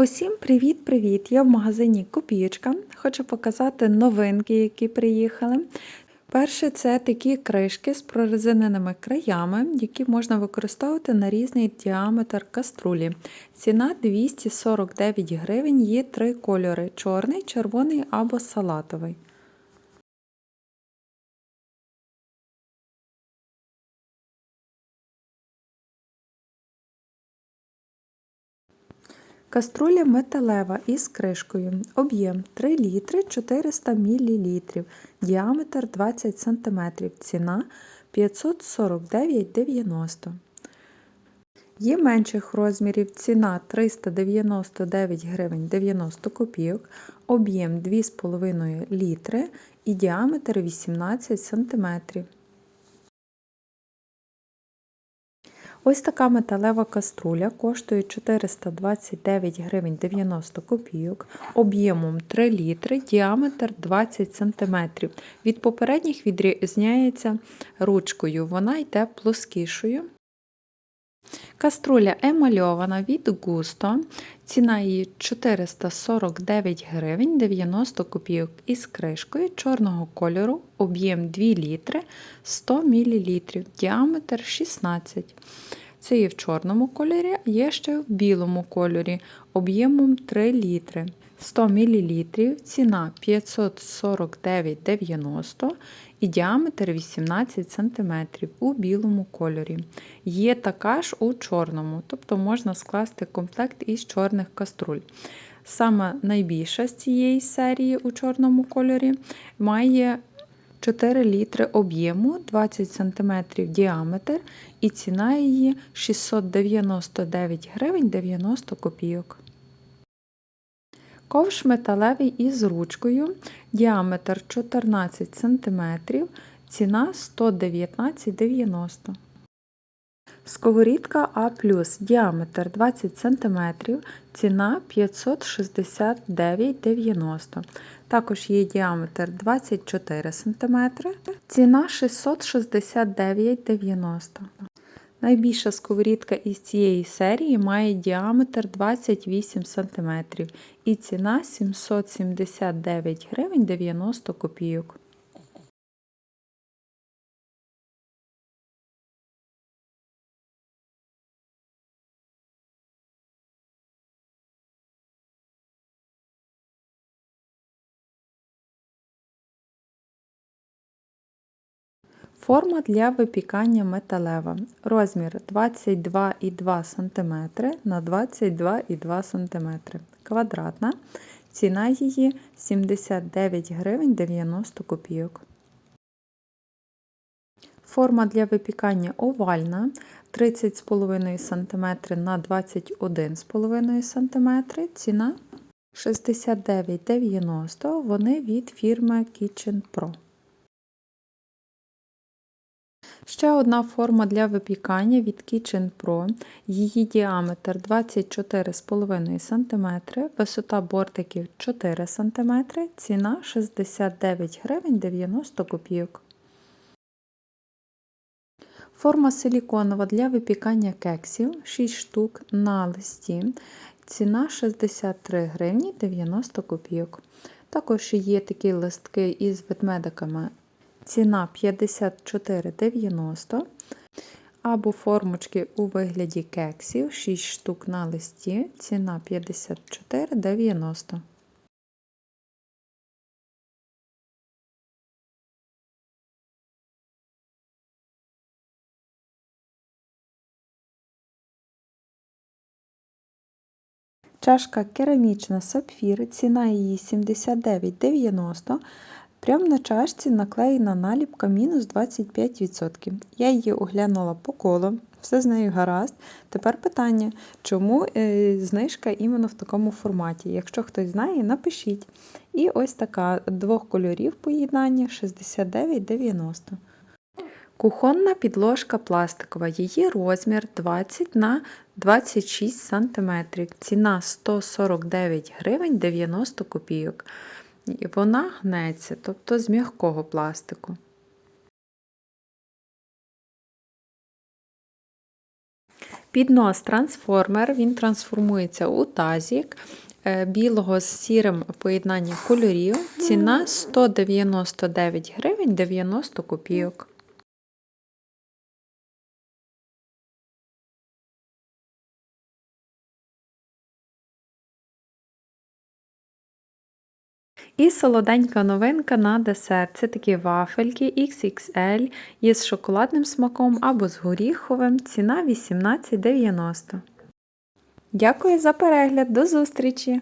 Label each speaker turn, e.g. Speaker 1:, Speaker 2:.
Speaker 1: Усім привіт-привіт! Я в магазині Копієчка. Хочу показати новинки, які приїхали. Перше, це такі кришки з прорезиненими краями, які можна використовувати на різний діаметр каструлі. Ціна 249 гривень, є три кольори: чорний, червоний або салатовий. Каструля металева із кришкою. Об'єм 3 літри 400 мл, діаметр 20 см, ціна 549,90 Є менших розмірів, ціна 399 гривень 90 копійок, об'єм 2,5 літри. І діаметр 18 см. Ось така металева каструля коштує 429 гривень 90 копійок, об'ємом 3 літри, діаметр 20 см. Від попередніх відрізняється ручкою, вона йде плоскішою. Каструля емальована від густо, ціна її 449 гривень 90 копійок із кришкою чорного кольору, об'єм 2 літри 100 мл, діаметр 16 Це є в чорному кольорі, є ще в білому кольорі, об'ємом 3 літри. 100 мл, ціна 549,90 і діаметр 18 см у білому кольорі. Є така ж у чорному, тобто можна скласти комплект із чорних каструль. Саме найбільша з цієї серії у чорному кольорі має 4 літри об'єму 20 см діаметр і ціна її 699 гривень 90 копійок. Ковш металевий із ручкою, діаметр 14 см, ціна 119,90 Сковорідка А, діаметр 20 см, ціна 569,90 Також є діаметр 24 см, ціна 669,90 Найбільша сковорідка із цієї серії має діаметр 28 см і ціна 779 гривень 90 копійок. Форма для випікання металева. Розмір 22,2 см на 22,2 см. Квадратна. Ціна її 79 гривень 90 копійок. Форма для випікання овальна 30,5 см на 21,5 см. Ціна 69,90 Вони від фірми Kitchen Pro. Ще одна форма для випікання від Kitchen Pro. Її діаметр 24,5 см, висота бортиків 4 см, ціна 69 гривень 90 копійок. Форма силіконова для випікання кексів 6 штук на листі. Ціна 63 гривні 90 копійок. Також є такі листки із ведмедиками ціна 54,90 або формочки у вигляді кексів 6 штук на листі, ціна 54,90. Чашка керамічна сапфір, ціна її 79,90 Прямо на чашці наклеєна наліпка мінус 25%. Я її оглянула по колу, все з нею гаразд. Тепер питання, чому е, знижка іменно в такому форматі? Якщо хтось знає, напишіть. І ось така двох кольорів поєднання 69,90. Кухонна підложка пластикова. Її розмір 20 на 26 см. Ціна 149 гривень 90 копійок. І вона гнеться, тобто з м'якого пластику. Піднос трансформер, він трансформується у тазік е, білого з сірим поєднання кольорів. Ціна 199 гривень 90 копійок. І солоденька новинка на десерт. Це такі вафельки XXL із шоколадним смаком або з горіховим. Ціна 18,90. Дякую за перегляд. До зустрічі!